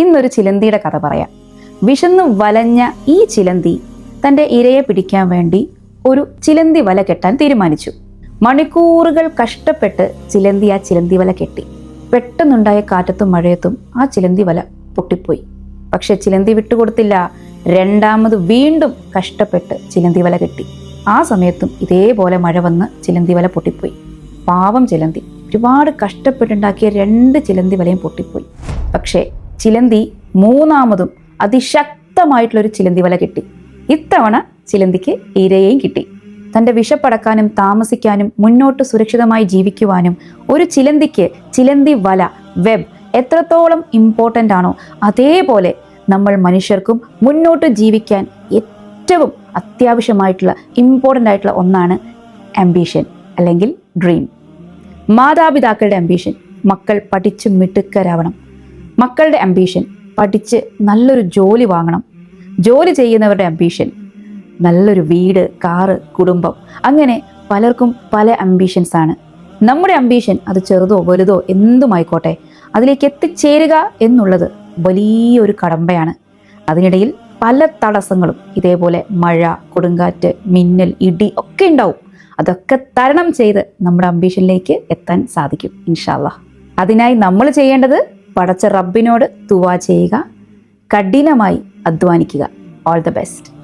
ഇന്നൊരു ചിലന്തിയുടെ കഥ പറയാം. വിശന്നു വലഞ്ഞ ഈ ചിലന്തി തന്റെ ഇരയെ പിടിക്കാൻ വേണ്ടി ഒരു ചിലന്തി വല കെട്ടാൻ തീരുമാനിച്ചു. മണിക്കൂറുകൾ കഷ്ടപ്പെട്ട് ചിലന്തി ആ ചിലന്തി വല കെട്ടി. പെട്ടെന്നുണ്ടായ കാറ്റത്തും മഴയത്തും ആ ചിലന്തി വല പൊട്ടിപ്പോയി. പക്ഷെ ചിലന്തി വിട്ടുകൊടുത്തില്ല. രണ്ടാമത് വീണ്ടും കഷ്ടപ്പെട്ട് ചിലന്തി വല കെട്ടി. ആ സമയത്തും ഇതേപോലെ മഴ വന്ന് ചിലന്തി വല പൊട്ടിപ്പോയി. പാവം ചിലന്തി. ഒരുപാട് കഷ്ടപ്പെട്ടുണ്ടാക്കിയ രണ്ട് ചിലന്തി വലയും പൊട്ടിപ്പോയി. പക്ഷേ ചിലന്തി മൂന്നാമതും അതിശക്തമായിട്ടുള്ളൊരു ചിലന്തി വല കിട്ടി. ഇത്തവണ ചിലന്തിക്ക് ഇരയെയും കിട്ടി. തന്റെ വിഷപ്പടക്കാനും താമസിക്കാനും മുന്നോട്ട് സുരക്ഷിതമായി ജീവിക്കുവാനും ഒരു ചിലന്തിക്ക് ചിലന്തി വല വെബ് എത്രത്തോളം ഇമ്പോർട്ടന്റ് ആണോ അതേപോലെ നമ്മൾ മനുഷ്യർക്കും മുന്നോട്ട് ജീവിക്കാൻ ഏറ്റവും അത്യാവശ്യമായിട്ടുള്ള ഇമ്പോർട്ടന്റ് ആയിട്ടുള്ള ഒന്നാണ് അംബീഷൻ അല്ലെങ്കിൽ ഡ്രീം മാതാപിതാക്കളുടെ അംബീഷൻ മക്കൾ പഠിച്ച് മിടുക്കരാവണം. മക്കളുടെ അംബീഷൻ പഠിച്ച് നല്ലൊരു ജോലി വാങ്ങണം. ജോലി ചെയ്യുന്നവരുടെ അംബീഷൻ നല്ലൊരു വീട് കാറ് കുടുംബം അങ്ങനെ പലർക്കും പല അംബീഷൻസ് ആണ്. നമ്മുടെ അംബീഷൻ അത് ചെറുതോ വലുതോ എന്തുമായിക്കോട്ടെ അതിലേക്ക് എത്തിച്ചേരുക എന്നുള്ളത് വലിയൊരു കടമ്പയാണ്. അതിനിടയിൽ പല തടസ്സങ്ങളും ഇതേപോലെ മഴ കൊടുങ്കാറ്റ് മിന്നൽ ഇടി ഒക്കെ ഉണ്ടാവും. അതൊക്കെ തരണം ചെയ്ത് നമ്മുടെ അംബീഷനിലേക്ക് എത്താൻ സാധിക്കും ഇൻഷാല്ല അതിനായി നമ്മൾ ചെയ്യേണ്ടത് പടച്ച റബ്ബിനോട് തുവാ ചെയ്യുക. കഠിനമായി അധ്വാനിക്കുക. All the best